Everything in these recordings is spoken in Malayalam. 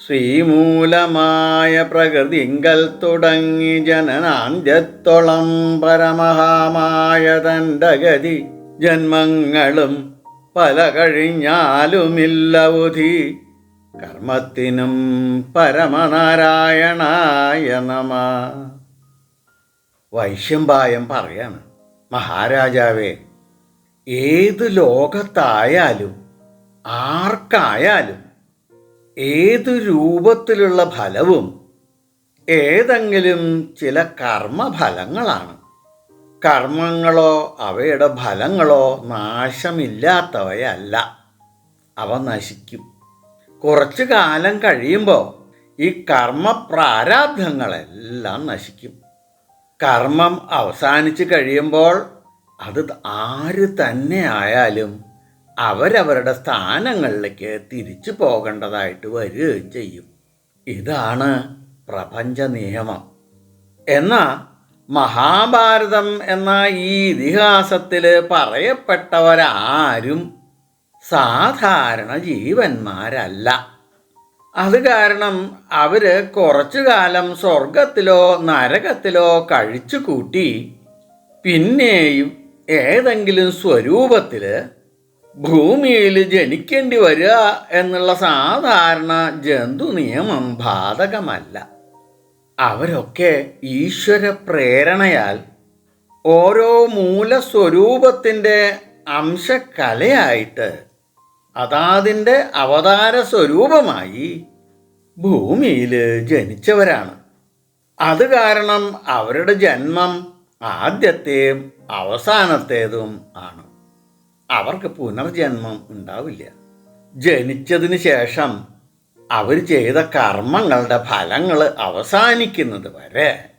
ശ്രീമൂലമായ പ്രകൃതിങ്കൽ തുടങ്ങി ജനനാന്ത്യത്തോളം പരമഹാമായ തന്റെ ജന്മങ്ങളും പല കഴിഞ്ഞാലുമില്ലവുധി കർമ്മത്തിനും പരമനാരായണായ നമ. വൈശ്യമ്പായം പറയാണ് മഹാരാജാവേ ഏത് ലോകത്തായാലും ആർക്കായാലും ഏതു രൂപത്തിലുള്ള ഫലവും ഏതെങ്കിലും ചില കർമ്മഫലങ്ങളാണ്. കർമ്മങ്ങളോ അവയുടെ ഫലങ്ങളോ നാശമില്ലാത്തവയല്ല. അവ നശിക്കും. കുറച്ചു കാലം കഴിയുമ്പോൾ ഈ കർമ്മ പ്രാരാബ്ധങ്ങളെല്ലാം നശിക്കും. കർമ്മം അവസാനിച്ച് കഴിയുമ്പോൾ അത് ആര് തന്നെ ആയാലും അവരവരുടെ സ്ഥാനങ്ങളിലേക്ക് തിരിച്ചു പോകേണ്ടതായിട്ട് വരികയും ചെയ്യും. ഇതാണ് പ്രപഞ്ച നിയമം. എന്നാൽ മഹാഭാരതം എന്ന ഈ ഇതിഹാസത്തിൽ പറയപ്പെട്ടവരാരും സാധാരണ ജീവന്മാരല്ല. അത് കാരണം അവർ കുറച്ചു കാലം സ്വർഗത്തിലോ നരകത്തിലോ കഴിച്ചു കൂട്ടി പിന്നെയും ഏതെങ്കിലും സ്വരൂപത്തിൽ ഭൂമിയിൽ ജനിക്കേണ്ടി വരിക എന്നുള്ള സാധാരണ ജന്തു നിയമം ബാധകമല്ല. അവരൊക്കെ ഈശ്വര പ്രേരണയാൽ ഓരോ മൂലസ്വരൂപത്തിന്റെ അംശകലയായിട്ട് അതാതിന്റെ അവതാര സ്വരൂപമായി ഭൂമിയിൽ ജനിച്ചവരാണ്. അത് കാരണം അവരുടെ ജന്മം ആദ്യത്തെയും അവസാനത്തേതും ആണ്. അവർക്ക് പുനർജന്മം ഉണ്ടാവില്ല. ജനിച്ചതിന് ശേഷം അവർ ചെയ്ത കർമ്മങ്ങളുടെ ഫലങ്ങൾ അവസാനിക്കുന്നത് വരെ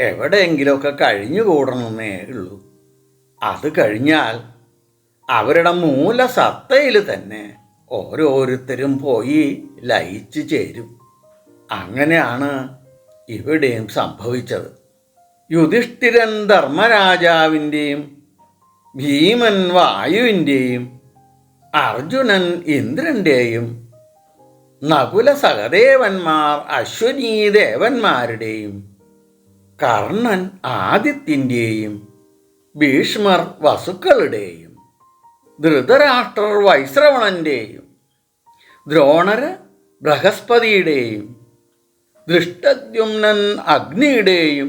എവിടെയെങ്കിലുമൊക്കെ കഴിഞ്ഞുകൂടണമെന്നേ ഉള്ളൂ. അത് കഴിഞ്ഞാൽ അവരുടെ മൂലസത്തയിൽ തന്നെ ഓരോരുത്തരും പോയി ലയിച്ചു ചേരും. അങ്ങനെയാണ് ഇവിടെയും സംഭവിച്ചത്. യുധിഷ്ഠിരൻ ധർമ്മരാജാവിന്റെയും ഭീമൻ വായുവിന്റെയും അർജുനൻ ഇന്ദ്രന്റെയും നകുല സഹദേവന്മാർ അശ്വനീ ദേവന്മാരുടെയും കർണൻ ആദിത്യന്റെയും ഭീഷ്മർ വസുക്കളുടെയും ധൃതരാഷ്ട്രർ വൈശ്രവണന്റെയും ദ്രോണര് ബൃഹസ്പതിയുടെയും ദൃഷ്ടദ്യുമ്നൻ അഗ്നിയുടെയും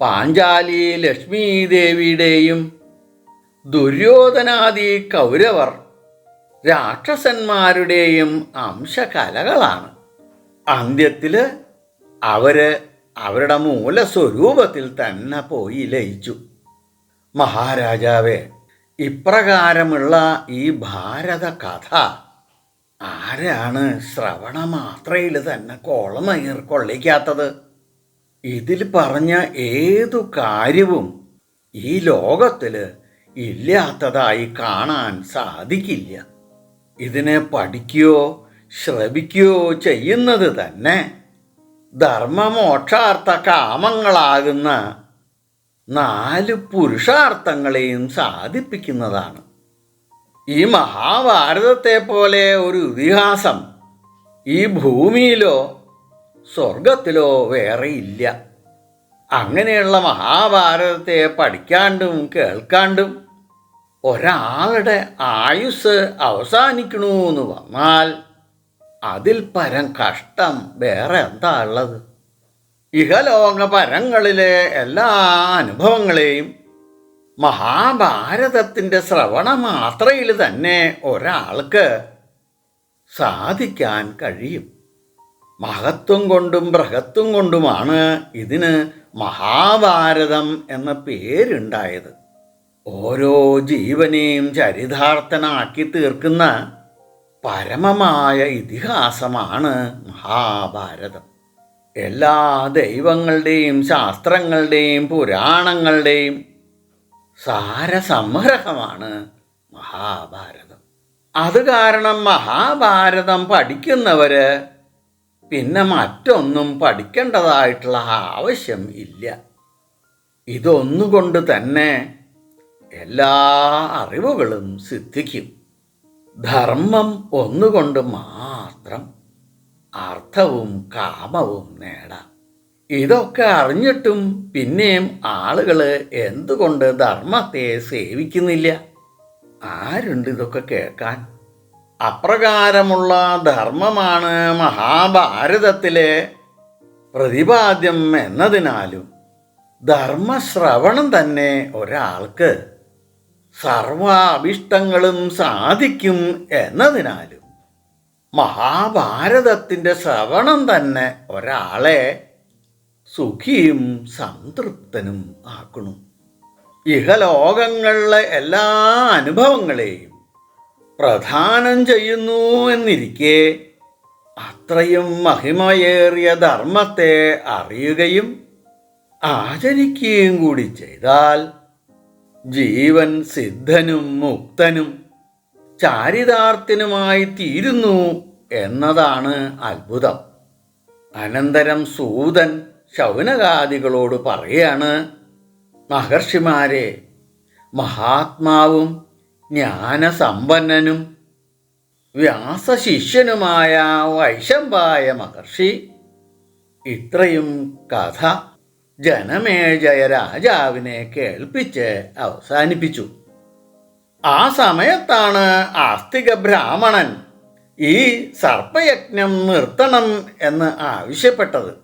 പാഞ്ചാലി ലക്ഷ്മീദേവിയുടെയും ദുര്യോധനാദി കൗരവർ രാക്ഷസന്മാരുടെയും അംശകലകളാണ്. അന്ത്യത്തിൽ അവർ അവരുടെ മൂലസ്വരൂപത്തിൽ തന്നെ പോയി ലയിച്ചു. മഹാരാജാവേ ഇപ്രകാരമുള്ള ഈ ഭാരത കഥ ആരാണ് ശ്രവണ മാത്രയിൽ തന്നെ കോളമയർ കൊള്ളിക്കാത്തത്? ഇതിൽ പറഞ്ഞ ഏതു കാര്യവും ഈ ലോകത്തിൽ ഇല്ലാത്തതായി കാണാൻ സാധിക്കില്ല. ഇതിനെ പഠിക്കുകയോ ശ്രവിക്കുകയോ ചെയ്യുന്നത് തന്നെ ധർമ്മമോക്ഷാർത്ഥ കാമങ്ങളാകുന്ന നാല് പുരുഷാർത്ഥങ്ങളെയും സാധിപ്പിക്കുന്നതാണ്. ഈ മഹാഭാരതത്തെ പോലെ ഒരു ഇതിഹാസം ഈ ഭൂമിയിലോ സ്വർഗത്തിലോ വേറെ ഇല്ല. അങ്ങനെയുള്ള മഹാഭാരതത്തെ പഠിക്കാണ്ടും കേൾക്കാണ്ടും ഒരാളുടെ ആയുസ് അവസാനിക്കണു എന്ന് വന്നാൽ അതിൽ പരം കഷ്ടം വേറെ എന്താ ഉള്ളത്? ഇഹലോക പരങ്ങളിലെ എല്ലാ അനുഭവങ്ങളെയും മഹാഭാരതത്തിന്റെ ശ്രവണ മാത്രയിൽ തന്നെ ഒരാൾക്ക് സാധിക്കാൻ കഴിയും. മഹത്വം കൊണ്ടും ബൃഹത്വം കൊണ്ടുമാണ് ഇതിന് മഹാഭാരതം എന്ന പേരുണ്ടായത്. ഓരോ ജീവനെയും ചരിതാർത്ഥനാക്കി തീർക്കുന്ന പരമമായ ഇതിഹാസമാണ് മഹാഭാരതം. എല്ലാ ദൈവങ്ങളുടെയും ശാസ്ത്രങ്ങളുടെയും പുരാണങ്ങളുടെയും സാരസംഗ്രഹമാണ് മഹാഭാരതം. അത് കാരണം മഹാഭാരതം പഠിക്കുന്നവര് പിന്നെ മറ്റൊന്നും പഠിക്കേണ്ടതായിട്ടുള്ള ആവശ്യം ഇല്ല. ഇതൊന്നുകൊണ്ട് തന്നെ എല്ലാ അറിവുകളും സിദ്ധിക്കും. ധർമ്മം ഒന്നുകൊണ്ട് മാത്രം അർത്ഥവും കാമവും നേടാം. ഇതൊക്കെ അറിഞ്ഞിട്ടും പിന്നെയും ആളുകൾ എന്തുകൊണ്ട് ധർമ്മത്തെ സേവിക്കുന്നില്ല? ആരുണ്ട് ഇതൊക്കെ കേൾക്കാൻ? അപ്രകാരമുള്ള ധർമ്മമാണ് മഹാഭാരതത്തിലെ പ്രതിപാദ്യം എന്നതിനാലും ധർമ്മശ്രവണം തന്നെ ഒരാൾക്ക് സർവാഭിഷ്ടങ്ങളും സാധിക്കും എന്നതിനാലും മഹാഭാരതത്തിന്റെ ശ്രവണം തന്നെ ഒരാളെ സുഖിയും സംതൃപ്തനും ആക്കണം ഇഹലോകങ്ങളിലെ എല്ലാ അനുഭവങ്ങളെയും പ്രധാനം ചെയ്യുന്നു എന്നിരിക്കെ അത്രയും മഹിമയേറിയ ധർമ്മത്തെ അറിയുകയും ആചരിക്കുകയും കൂടി ചെയ്താൽ ജീവൻ സിദ്ധനും മുക്തനും ചാരിതാർത്ഥ്യനുമായി തീരുന്നു എന്നതാണ് അത്ഭുതം. അനന്തരം സൂതൻ ശൗനകാദികളോട് പറയാണ് മഹർഷിമാരെ മഹാത്മാവും ജ്ഞാനസമ്പന്നനും വ്യാസശിഷ്യനുമായ വൈശമ്പായ മഹർഷി. ഇത്രയും കഥ ജനമേജയ രാജാവിനെ കേൾപ്പിച്ച് അവസാനിപ്പിച്ചു. ആ സമയത്താണ് ആസ്തിക ബ്രാഹ്മണൻ ഈ സർപ്പയജ്ഞം നിർത്തണം എന്ന് ആവശ്യപ്പെട്ടത്.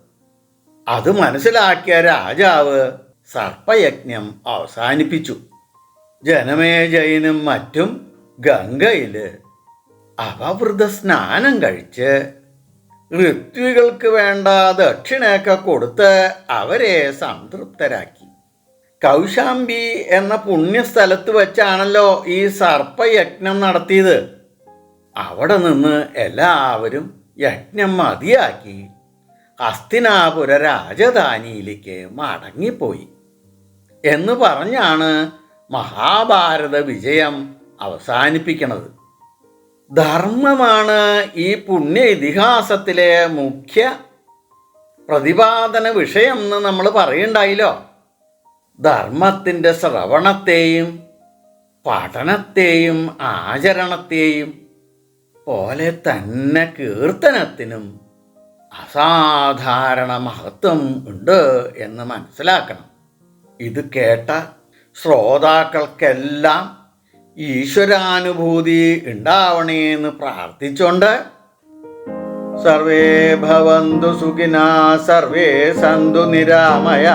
അത് മനസ്സിലാക്കിയ രാജാവ് സർപ്പയജ്ഞം അവസാനിപ്പിച്ചു. ജനമേജയനും മറ്റും ഗംഗയിൽ അവവൃത സ്നാനം കഴിച്ച് ഋത്വികൾക്ക് വേണ്ട ദക്ഷിണയൊക്കെ കൊടുത്ത് അവരെ സംതൃപ്തരാക്കി. കൗശാംബി എന്ന പുണ്യസ്ഥലത്ത് വെച്ചാണല്ലോ ഈ സർപ്പയജ്ഞം നടത്തിയത്. അവിടെ നിന്ന് എല്ലാവരും യജ്ഞം മതിയാക്കി. അസ്തിനാപുര രാജധാനിയിലേക്ക് മടങ്ങിപ്പോയി. എന്ന് പറഞ്ഞാണ് മഹാഭാരത വിജയം അവസാനിപ്പിക്കുന്നത് ധർമ്മമാണ് ഈ പുണ്യ ഇതിഹാസത്തിലെ മുഖ്യ പ്രതിപാദന വിഷയം എന്ന് നമ്മൾ പറയുണ്ടായില്ലോ. ധർമ്മത്തിന്റെ ശ്രവണത്തെയും പഠനത്തെയും ആചരണത്തെയും പോലെ തന്നെ കീർത്തനത്തിനും അസാധാരണ മഹത്വം ഉണ്ട് എന്ന് മനസ്സിലാക്കണം. ഇത് കേട്ട ശ്രോതാക്കൾക്കെല്ലാം ഈശ്വരാനുഭൂതി ഉണ്ടാവണേന്ന് പ്രാർത്ഥിച്ചുകൊണ്ട് സർവേ ഭവന്തു സുഖിന സർവേ സന്തു നിരാമയ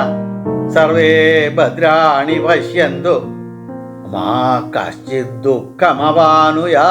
സർവേ ഭദ്രാണി പശ്യന്തു. മാ കശ്ചിത് ദുഃഖമവാനുയാ.